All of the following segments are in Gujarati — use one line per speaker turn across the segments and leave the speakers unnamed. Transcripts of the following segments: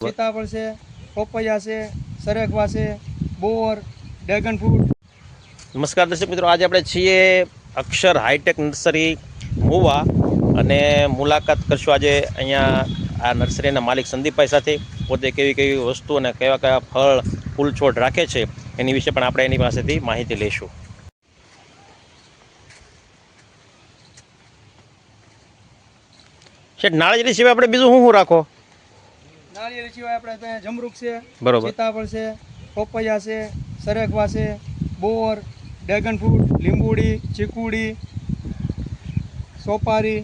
સીતાફળ છે પપૈયા છે સરગવા છે બોર ડ્રેગન ફ્રૂટ.
નમસ્કાર દર્શક મિત્રો આજે આપણે છીએ અક્ષર હાઈટેક નર્સરી મુવા અને મુલાકાત કરશું આજે અહીંયા આ નર્સરીના માલિક સંદીપભાઈ સાથે. પોતે કેવી કેવી વસ્તુ અને કેવા કયા ફળ ફૂલ છોડ રાખે છે એની વિશે પણ આપણે એની પાસેથી માહિતી લઈશું. શેઠ નાળિયેરી સિવાય આપણે બીજું શું શું રાખો?
નાળિયેર સિવાય આપણે ત્યાં જમરૂક છે
બરોબર.
સીતાફળ છે પપૈયા છે સરગવા છે બોર ડ્રેગન ફ્રૂટ લીંબુડી ચીકુડી સોપારી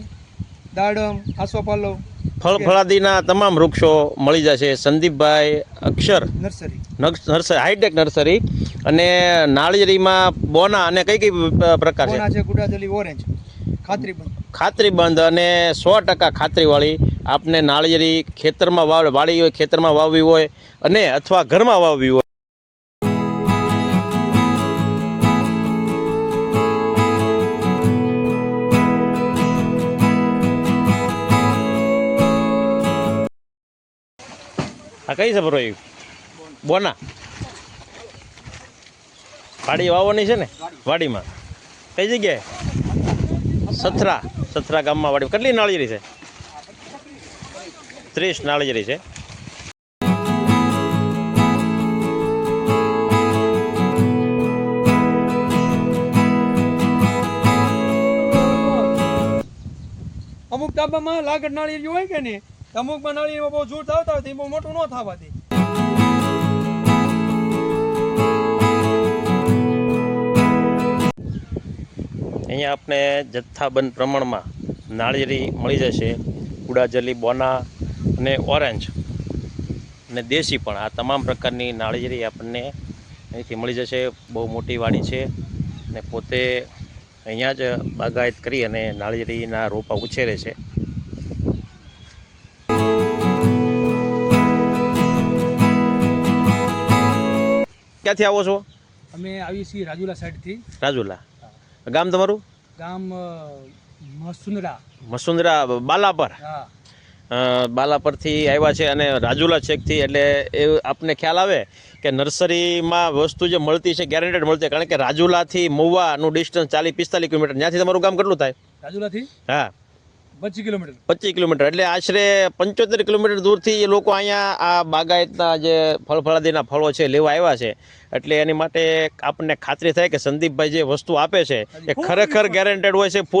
દાડમ આસોપાલવ
ફળ ફળાદીના તમામ વૃક્ષો મળી જશે. સંદીપભાઈ Akshar.
Nursery.
Nursery hitech nursery. અને નાળિયેરીમાં બોના અને કઈ કઈ પ્રકાર છે
ગુડાજલી ઓરેન્જ ખાતરી બંધ.
ખાતરી બંધ અને સો ટકા ખાતરીવાળી આપને નાળિયેરી ખેતરમાં વાવ વાળી હોય ખેતરમાં વાવવી હોય અને અથવા ઘરમાં વાવવી હોય. આ કઈ છે ભરો બોના? વાડી વાવવાની છે ને? વાડીમાં. કઈ જગ્યાએ? સથરા. સથરા ગામમાં વાડી. કેટલી નાળિયેરી છે? ત્રીસ નાળિયેરી છે.
અમુક તાબામાં લાગડ નાળિયેરી હોય કે નહીં? અમુકમાં નાળિયેરીમાં બહુ જોર આવતા હોય બહુ મોટું ન થવાથી.
અહીંયા આપણે જથ્થાબંધ પ્રમાણમાં નાળિયેરી મળી જશે. ઉડાજલી બોના અને ઓરેન્જ અને દેશી પણ આ તમામ પ્રકારની નાળિયેરી આપણને અહીંથી મળી જશે. બહુ મોટી વાડી છે અને પોતે અહીંયા જ બાગાયત કરી અને નાળિયેરીના રોપા ઉછેરે છે. ક્યાંથી આવો છો?
અમે આવી છીએ રાજુલા સાઈડથી.
રાજુલા. ગામ તમારું?
ગામ મસુંદરા.
મસુંદરા બાલાપર.
હા.
અ, બાલાપરથી આવ્યા છે અને રાજુલા છેકથી એટલે એ આપને ખ્યાલ આવે કે નર્સરીમાં વસ્તુ જે મળતી છે ગેરંટેડ મળતી કારણ કે રાજુલાથી મહુવાનું ડિસ્ટન્સ ચાલીસ પિસ્તાલીસ કિલોમીટર ત્યાંથી તમારું ગામ કેટલું થાય?
રાજુલાથી?
હા.
પચીસ કિલોમીટર.
પચીસ કિલોમીટર એટલે આશરે પંચોતેર કિલોમીટર દૂરથી એ લોકો અહીંયા આ બાગાયતના જે ફળ ફળાદીના ફળો છે લેવા આવ્યા છે. એટલે એની માટે આપણને ખાતરી થાય કે સંદીપભાઈ જે વસ્તુ આપે છે એ ખરેખર ગેરંટેડ હોય છે ફૂલ